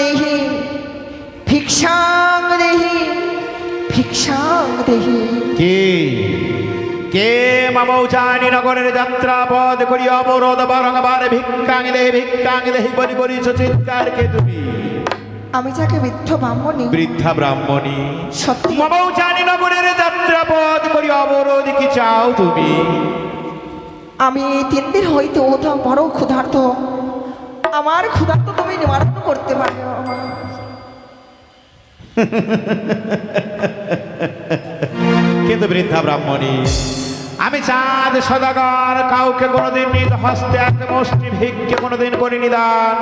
দেহি ভিক্ষাং দেহি ভিক্ষাং দেহি কে? কে মামৌচানি নগরের যাত্রা পদ করি অবরোধ বারংবার ভিক্ষাং দেহি ভিক্ষাং দেহি বলি করিছ চিৎকার কে তুমি? আমি যাকে বৃদ্ধ ব্রাহ্মণী বৃদ্ধা ব্রাহ্মণী। সত্যি। মামৌচানি নগরের যাত্রা পদ করি অবরোধ কি চাও তুমি? আমি তিন দিন হইতে ওঠা বড় ক্ষুধার্ত। আমার ক্ষুধার্ত তুমি নিবারণ করতে পারো কিন্তু বৃদ্ধা ব্রাহ্মণী, আমি চাঁদ সদাগর কাউকে কোনোদিন নিজ হস্তে এক মুষ্টি ভিক্ষে কোনোদিন করিনি দান।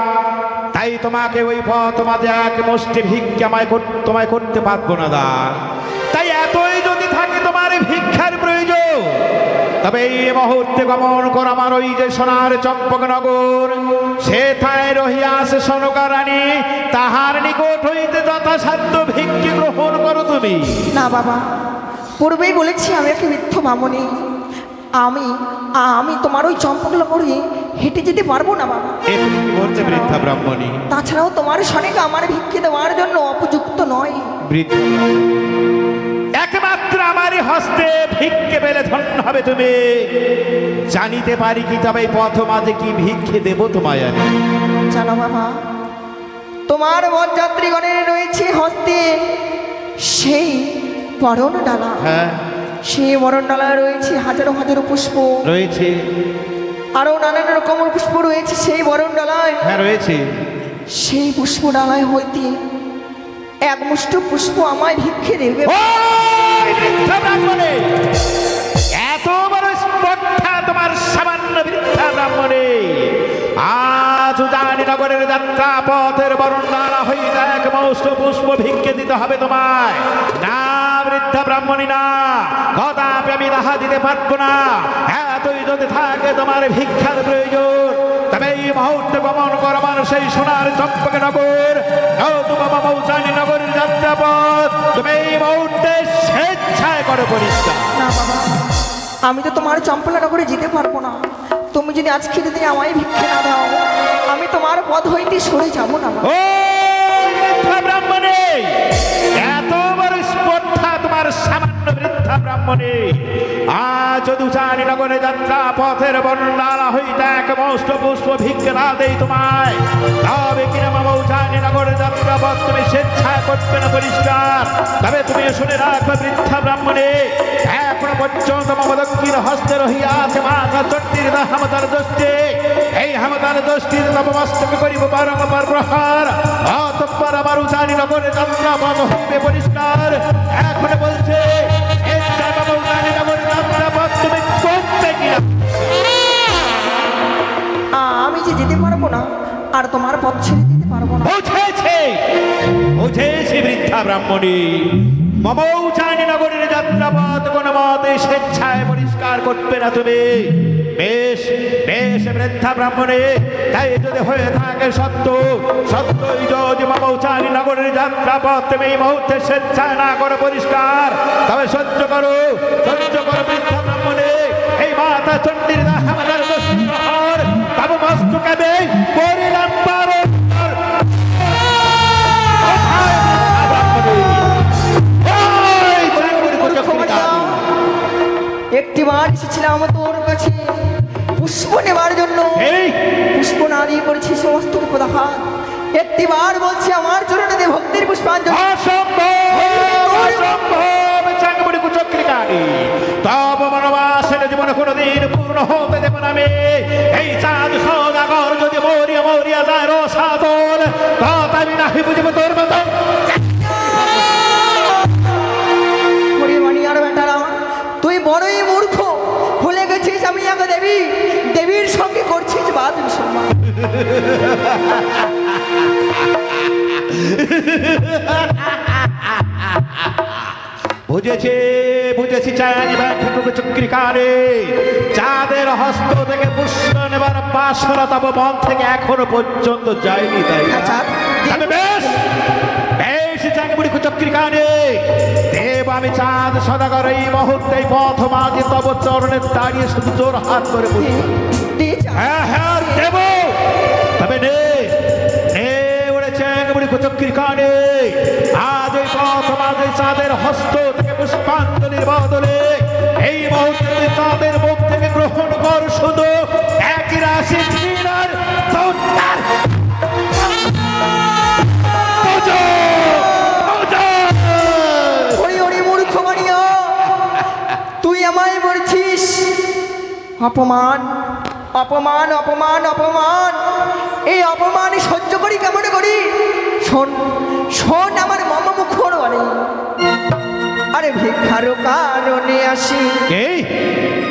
তাই তোমাকে ওই পথ তোমাকে এক মুষ্টি ভিক্ষে আমায় তোমায় করতে পারব না দান। তাই এতই যদি থাকে তোমার ভিক্ষার প্রয়োজন, তবে এই মুহূর্তে গমন কর আমার ওই যে সোনার চম্পকনগর সে থায় রহিয়াছে সনকা রানী তাহার নিকট হইতে যথাসাধ্য ভিক্ষে গ্রহণ করো তুমি। না বাবা পূর্বেই বলেছি আমি একটা বৃদ্ধ ব্রাহ্মণী আমি আমি তোমার ওই চম্পকলা করে হেঁটে যেতে পারব না বাবা। বলছে বৃদ্ধা ব্রাহ্মণী? তাছাড়াও তোমার সনেকে আমার ভিক্ষে দেওয়ার জন্য উপযুক্ত নয়। বৃদ্ধ আমারই হস্তে ভিক্ষে পেলে ধন্য হবে তুমি। জানিতে পারি কি তবে পথ মাঝে কি ভিক্ষে দেব তোমায় আমি? জানো বাবা তোমার বরযাত্রীগণের রয়েছে হস্তে। সেই বরণ ডালা। হ্যাঁ। সেই বরণ ডালায় রয়েছে হাজারো হাজারো পুষ্প। রয়েছে। আরও নানান রকমের পুষ্প রয়েছে সেই বরণ ডালায়। হ্যাঁ রয়েছে। সেই পুষ্প ডালায় হইতে এক মুষ্ট পুষ্প আমায় ভিক্ষে দেবে। ব্রাহ্মণে। এত বড় স্পর্ধা তোমার সামান্য বৃদ্ধা ব্রাহ্মণে। আজ নগরের যাত্রা পথের বরণালা হইতে এক মৌষ্ট পুষ্প ভিক্ষে দিতে হবে তোমায়। না বৃদ্ধা ব্রাহ্মণী, না। কদাপি আমি দিতে পারব না। এতই তোমার ভিক্ষার প্রয়োজন। তবে এই মুহূর্তে গমন করবার সেই সোনার চম্পক নগর। নতুবা মৌচানি নগরের যাত্রাপথ। তুমি এই মুহূর্তে স্বেচ্ছায় করো পরিষ্কার না বাবা আমি তো তোমার চম্পলা নগরে যেতে পারব না। তুমি যদি আজকে যদি আমায় ভিক্ষে না দাও আমি তোমার পদ হইতে সরে যাব না ও ব্রাহ্মণে এত বড় স্পর্ধা তোমার সামান্য বৃদ্ধা ব্রাহ্মণে, আজ উচানি নগরে যাত্রা পথের বর্ণালা হইতে এক মষ্ট পুষ্প ভিক্ষে দেই তোমায়। তবে কিনা মামা উচানি নগরে যাত্রা পথ তুমি স্বেচ্ছায় করবে না পরিষ্কার। তবে তুমি শুনে রাখবে বৃদ্ধা ব্রাহ্মণে পর্যন্ত হস্তে রহিয়া আছে মাতা চট্টির হামতার দোষে এই হামতার দোষটির নবমস্তকে করিব বারংবার প্রহার। অতঃপর আবার উচানি নগরে যাত্রা পথ হইবে পরিষ্কার। এখন বলছে আমি যে যেতে পারব না আর তোমার পথ ছেড়ে দিতে পারব না। বুঝেছে বুঝেছি বৃদ্ধা ব্রাহ্মণী। মম উচানি নগরের যাত্রাপথ কোন মতে স্বেচ্ছায় পরিষ্কার করবে না তুমি। বেশ বেশ, বৃদ্ধা ব্রাহ্মণে, তাই যদি হয়ে থাকে সত্য, সত্যই যদি উচানি নগরের যাত্রাপথ তুমি এই মুহূর্তে স্বেচ্ছায় না করে পরিষ্কার, তবে সহ্য করো সহ্য করো বৃদ্ধা ব্রাহ্মণে। এই মাতা চণ্ডীর দোষর তবে মস্তকে করিলাম এসেছিলাম তোর কাছে। পুষ্প নেবার জন্য। পুষ্প না দিয়ে করেছি সমস্ত উপদাহার একটি বার বলছি আমার চরণে ভক্তির পুষ্পাঞ্জলি। জীবনে কোনোদিন পূর্ণ হতে দেব না আমি। এই চাঁদ সদাগর যদি মরিয়া মরিয়া যায় রসাতল তথাপি নাহি বুঝিব তোর মতো। বুঝেছে বুঝেছি চাঁদ ব্যাঠক চক্রিকারে চাঁদের হস্ত থেকে পুষ্প নেবার বাসরা তব মন থেকে এখনও পর্যন্ত যায়নি তাই তবে বেশ বেশ চাঁদবুড়ি চক্রিকারে দেব আমি চাঁদ সদাগর এই মুহূর্তে পথ মাঝে তব চরণে দাঁড়িয়ে শুধু জোর হাত করে বলি হ্যাঁ হ্যাঁ দেব। তবে নে নে ওরে আজ এই চাঁদের হস্ত থেকে পুষ্পাঞ্জলির বদলে এই মুহূর্তে তুই চাঁদের মুখ থেকে গ্রহণ কর শুধু, একই রাশি তুই আমায় বলছিস, অপমান অপমান অপমান অপমান, এই অপমান সহ্য করি কেমন করি? শোন শোন আমার মামা আরে ভিক্ষার কারণে আসি।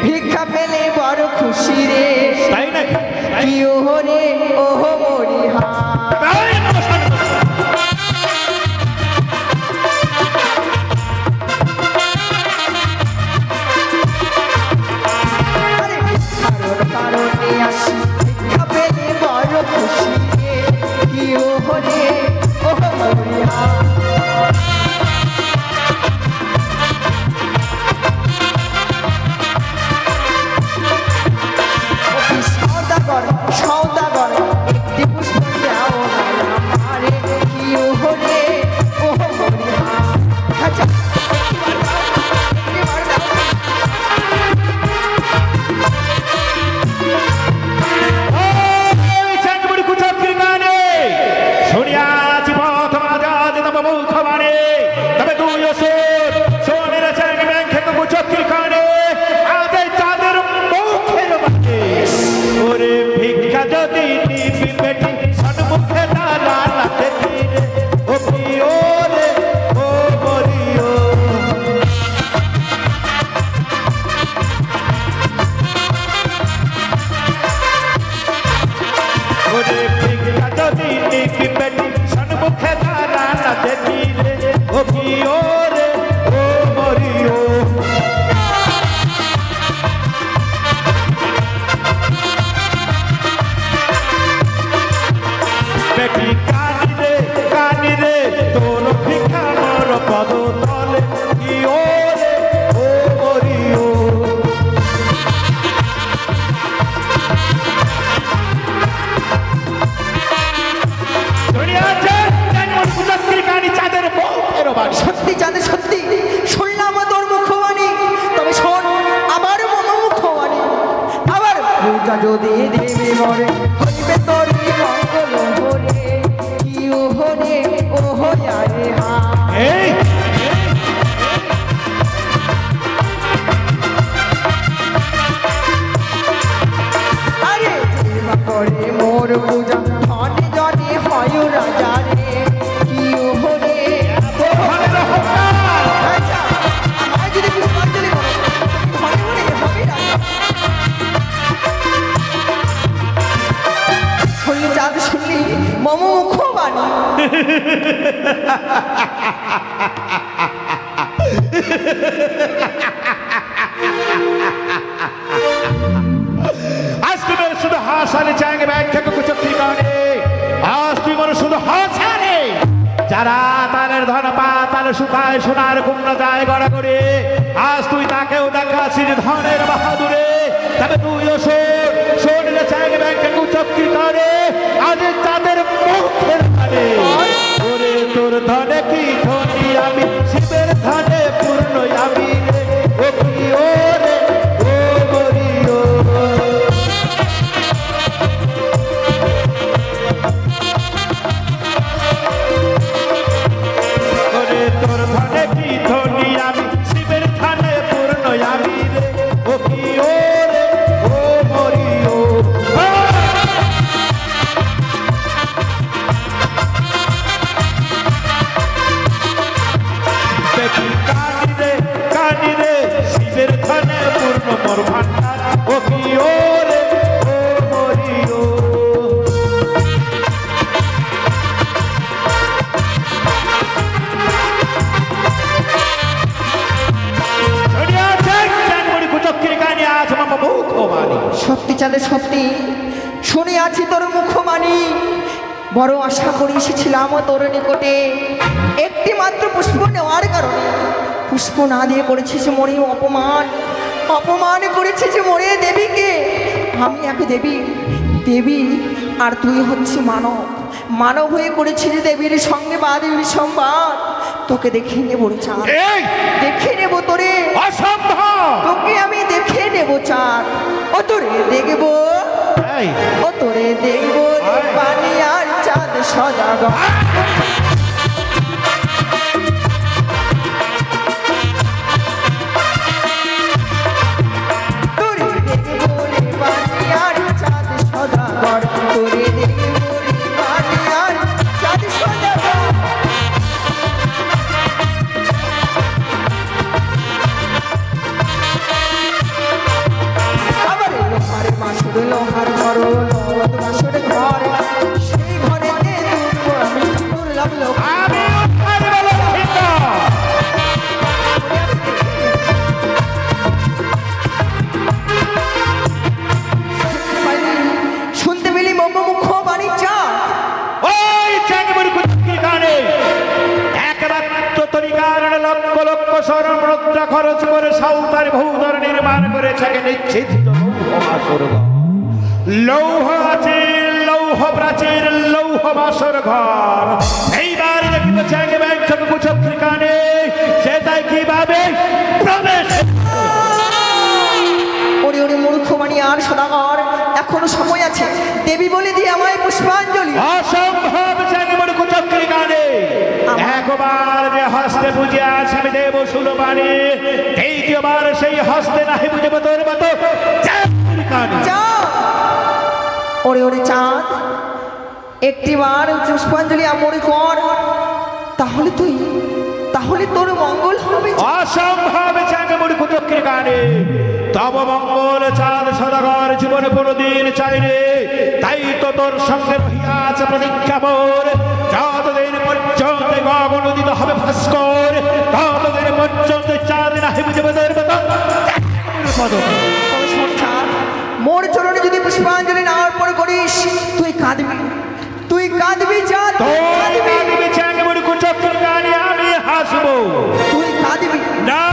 ভিক্ষা পেলে বড় খুশি রে। তাই না কি ওহরে করে। তবে তুইও শোন শোনলে চাঙ্গে ব্যাখ্যা কুচক্রি কানে আজ তাদের মুখের কানে ওরে কি ধনী আমি, শিবের ধনে পূর্ণ আমি ও কি সত্যি চাঁদে সত্যি শুনে আছি তোর মুখবাণী বড় আশা করে এসেছিলাম তোর নিকটে। একটি মাত্র পুষ্প নেওয়ার কারণে। পুষ্প না দিয়ে করেছিস মরে অপমান। অপমান করেছিস মরে দেবীকে। আমি এক দেবী। দেবী আর তুই হচ্ছে মানব। মানব হয়ে করেছিস দেবীর সঙ্গে বা দেবীর সংবাদ। তোকে দেখে নেব চাঁদ। দেখে নেব তোরে। অসম্ভব! তোকে আমি দেখে নেব চাঁদ ও তোরে দেখব। ও তোরে দেখব রে পানি আর চাঁদ সদা তোরে দেখব রে পানি আর চাঁদ সদাগর তোরে ঘর লোহার মাসুর ঘর। সেই ঘরেতে দুটো আমি করলাম লোক আমি উদ্ধার বলক্ষিত শুনতে পেলি মম মুখ বাণী চা ওই চ্যাংমুর কুচকি গানে একমাত্র তরিকার লক্ষ লক্ষ স্বর্ণ খরচ করে সাঁওতার ভৌধর নির্মাণ করেছে নিশ্চিত লৌহ আছে লৌহ প্রাচীর লৌহ বাসর ঘর। এইবার দেখিব চ্যাং ব্যাংক কুচকি সে তাই কীভাবে প্রবেশ ওরে ওরে মূর্খ বাণী আর সদাগর এখনও সময় আছে। দেবী বলে দিয়ে আমায় পুষ্পাঞ্জলি। অসম্ভব চ্যাংমুর কুচকি গানে। একবার যে হস্তে বুঝে আছে আমি দেব সুলবাণী দ্বিতীয়বার সেই হস্তে নাহি বুঝে তোর মতো চা ওরে ওরে চাঁদ একটিবার পুষ্পাঞ্জলি আমরি কর। তাহলে তুই তাহলে তোর মঙ্গল হবে চাঁদ। অসম্ভব চ্যাংমুর কুচকি গানে। তব মঙ্গল চাঁদ সদাগর জীবনে কোনোদিন চাইলে। তাই তো তোর সঙ্গে রহিয়াছে প্রতিজ্ঞা মোর। যতদিন পর্যন্ত গগন উদিত হবে ভাস্কর ততদিন পর্যন্ত চাঁদ নাহি বুঝে তোর মতো মোর চরণে যদি পুষ্পাঞ্জলি না করিস তুই কাঁদবি। তুই কাঁদবি তোর কাঁদবি। আমি হাসবো। তুই কাঁদবি। না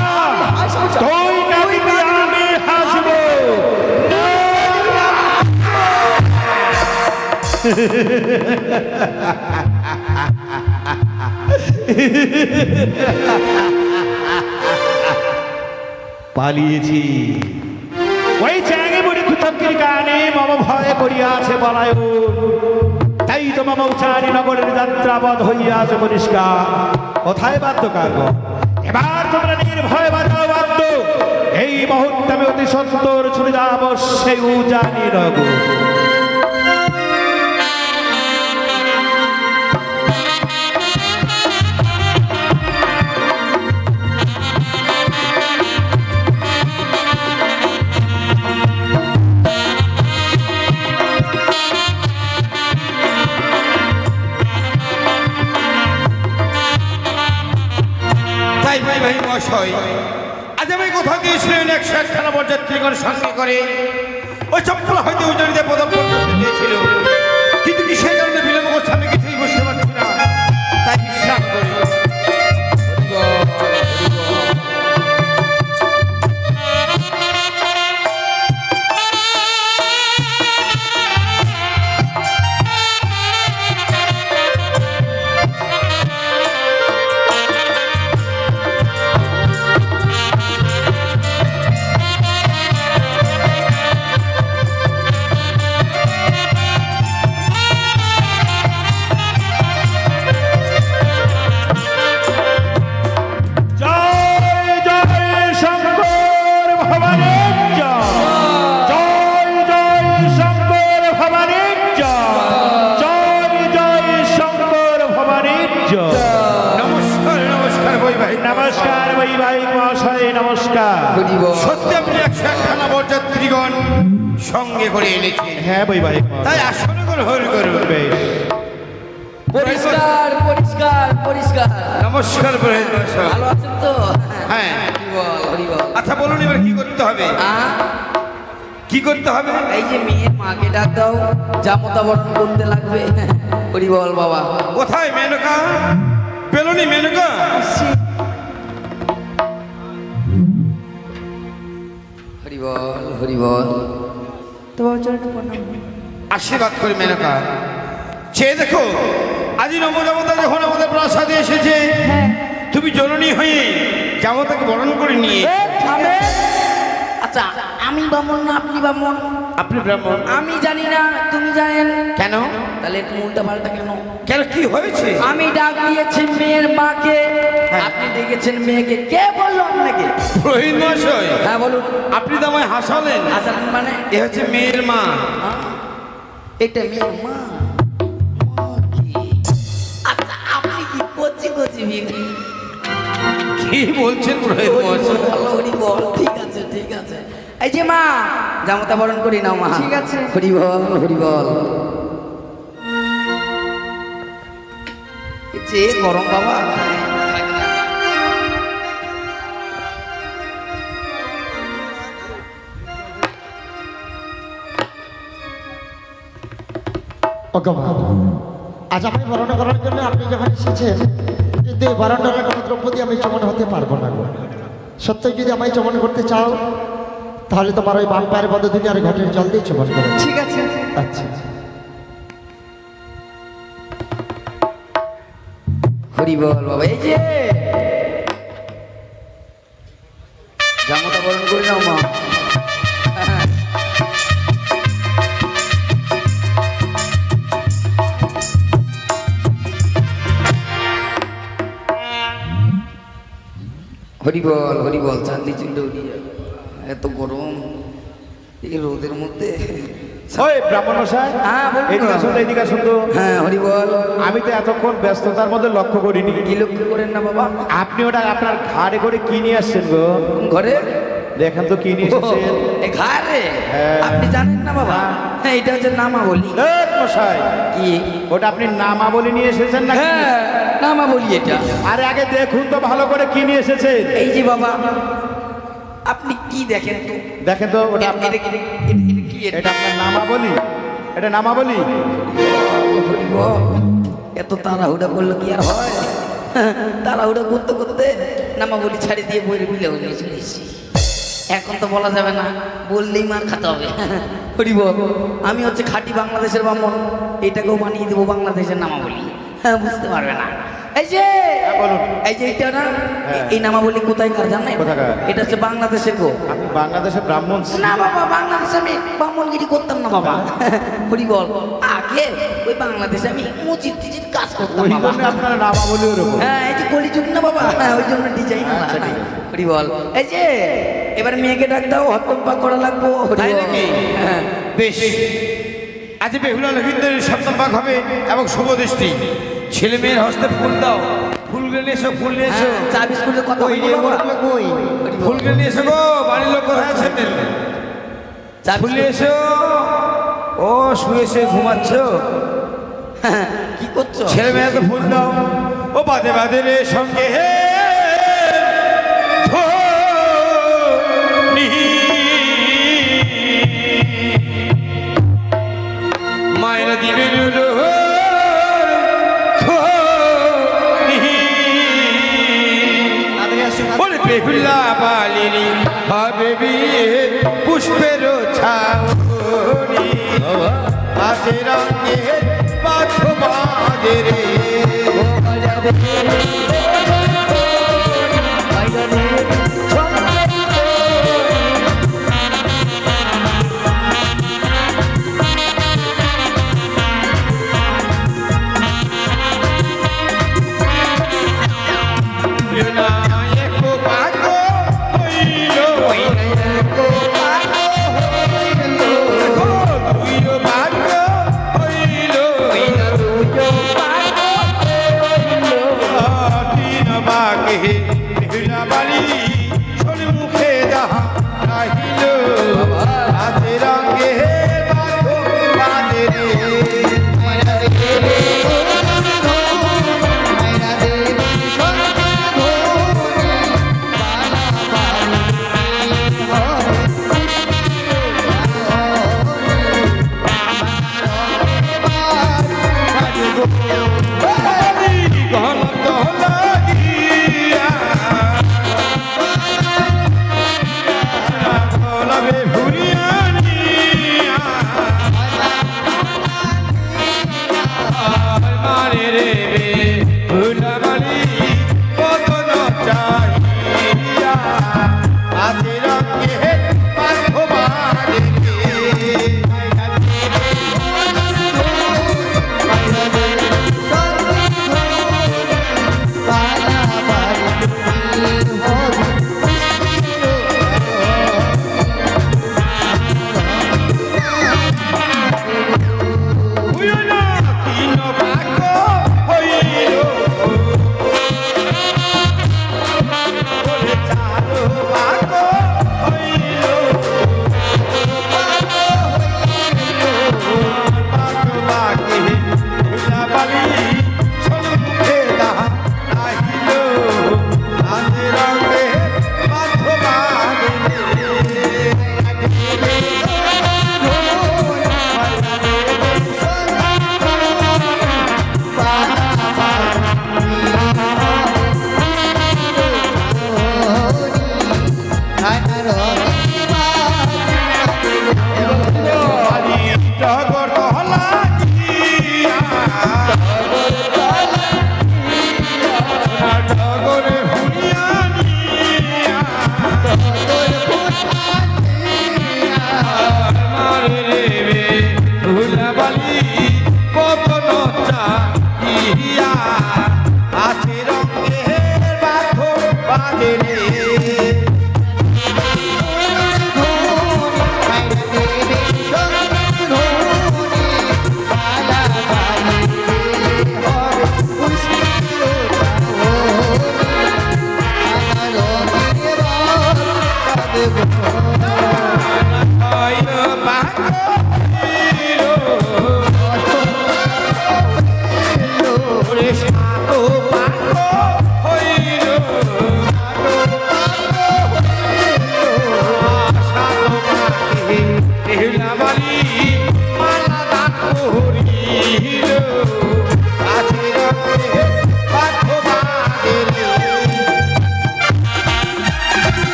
তুই কাঁদবি। আমি হাসবো। পালিয়েছি। মম ভয় করিয়াছে বলায় তাই তো মম উচারি নগরের যাত্রাবধ হইয়াছে পরিষ্কার। কোথায় বাদ্য কার্য এবার তোমরা নির্ভয় বাজাও বাদ্য। এই মুহূর্তে আমি অতি সত্তর ছুড়ে যাব সেই উজানি নগর সঙ্গে করে ওই চপ্পল হয়তো উজড়িতে পদক্ষেপ করতে দিয়েছিল। নমস্কার ভাই নমস্কার বৈবাহিক মহাশয় নমস্কার। সত্যি আপনি একশো একখানা বরযাত্রীগণ সঙ্গে করে এনেছেন। হ্যাঁ বৈবাহিক। তাই আসন করে হল করুন। বেশ পরিষ্কার পরিষ্কার পরিষ্কার। নমস্কার। ভালো আছেন তো? হ্যাঁ। হরি বল হরি বল আচ্ছা বলুন এবার কি করতে হবে? কি করতে হবে? এই যে মেয়ের মাকে ডাক দাও। জামতা বর্ণ করতে লাগবে। হরি বল বাবা। কোথায় মেনকা? পেলনি মেনকা? হরি বল হরি বল তোমার চরণে প্রণাম আশীর্বাদ করি মেনকা। সে দেখো আজ নবজাবতা যখন আমাদের প্রাসাদে এসেছে। তুমি জননী হয়ে জামতাকে বরণ করে নিয়ে থামেন। আচ্ছা আমি বামন না আপনি বামন? আপনি ব্রাহ্মণ। আমি জানি না তুমি জানেন। কেন? তাহলে একটু উল্টা পাল্টা কেন? কেন কি হয়েছে? আমি ডাক দিয়েছি মেয়ের মাকে। আপনি ডেকেছেন মেয়েকে। কে বলল আপনাকে? হ্যাঁ বলুন। আপনি তো আমায় হাসালেন। আসেন মানে? এ হচ্ছে মেয়ের মা। আহ, এটা মেয়ের মা? আচ্ছা আপনি কি কচি কচি কি বলছেন ঠিক ঠিক আছে। এই যে মা। জামতা বরণ করি নাও মা। ঠিক আছে। হরি বল হরি বল। যে গরম বাবা। ভগবান আজ আমি বরণ করার জন্য আপনি যখন এসেছেন কিন্তু এই বরণের কোনো দ্রব্য দিয়ে আমি চমন হতে পারব না সত্যি যদি আমায় চমন করতে চাও তাহলে তোমার ওই বাম পায়ের তুমি আর ঘটের জল দিয়ে চমন করো। ঠিক আছে। আচ্ছা। হরি বল বাবা এই যে! হরি বল হরি বল চাঁদনি চুললে উঠি এত গরম এই রোদের মধ্যে। ওই ব্রাহ্মণ হ্যাঁ, হ্যাঁ হরি বল আমি তো এতক্ষণ ব্যস্ততার মধ্যে লক্ষ্য করিনি। কি লক্ষ্য করেন না বাবা? আপনি ওটা আপনার ঘাড়ে করে কি নিয়ে আসছেন গো? ঘরে? দেখেন তো কি নিয়ে এসেছেন। এ ঘাড়ে? হ্যাঁ। আপনি জানেন না বাবা? হ্যাঁ। এটা হচ্ছে নামা বলি মশাই। কি? ওটা আপনি নামাবলি নিয়ে এসেছেন না হ্যাঁ। নামা বলি এটা। আরে আগে দেখুন তো ভালো করে কি নিয়ে এসেছেন এই যে বাবা আপনি কি দেখেন তো? দেখেন তো ওটা আপনার কি এটা? আপনার নামাবলি এটা নামাবলি হরি এত তাড়াহুড়া করল কি আর হয়? তাড়াহুড়া করতে করতে নামা বলি ছাড়ি দিয়ে বইয়ের বিলে নিয়ে চলে এখন তো বলা যাবে না বললেই মার খাতে হবে। হরি বল আমি হচ্ছে খাঁটি বাংলাদেশের ব্রাহ্মণ এটাকেও বানিয়ে দেবো বাংলাদেশের নামা বলি। হ্যাঁ বুঝতে পারবে না। এই যে বলুন। এই যে এটা না হ্যাঁ। এই নামাবলী কোথায় কার জানেন? এটা হচ্ছে বাংলাদেশের গো। আপনি বাংলাদেশের ব্রাহ্মণ। না বাবা বাংলাদেশে আমি বামনগিরি করতাম না বাবা। হরি বল। আগে ওই বাংলাদেশে আমি মুচির টিচির কাজ করতাম ওই বাবা। জন্য আপনার নামাবলি ওরকম। হ্যাঁ এই যে কলিযুগ না বাবা? হ্যাঁ ওই জন্য ডিজাইন আচ্ছা, হরি বল। এই যে এবার মেয়েকে ডাক দাও হত্তম্পা করা লাগবো হরি বল। হ্যাঁ। বেশ। আজ বেহুলা লক্ষিন্দরের সপ্তমভাগ হবে এবং শুভ দৃষ্টি। ছেলে মেয়ের হস্তে ফুল দাও। ফুলগুলো নিয়ে এসো ফুল নিয়ে এসো। হ্যাঁ, চা বিস্কুটের কথা যে কই? হরি বল। নিয়ে এসো গো বাড়ির লোক কোথায় আছেন চা ফুল নিয়ে এসো। ও শুয়ে শুয়ে ঘুমাচ্ছ? হ্যাঁ, কি করছ? ছেলে মেয়ে তো ফুল দাও। ও বাদে বাদে রে সঙ্গে হে। বেহুলা বালিনী হবে বিয়ে পুষ্পের ছাউনি হাতে রঙে পাথ বাজে রে। লাগে I wanted it.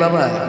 বাবা।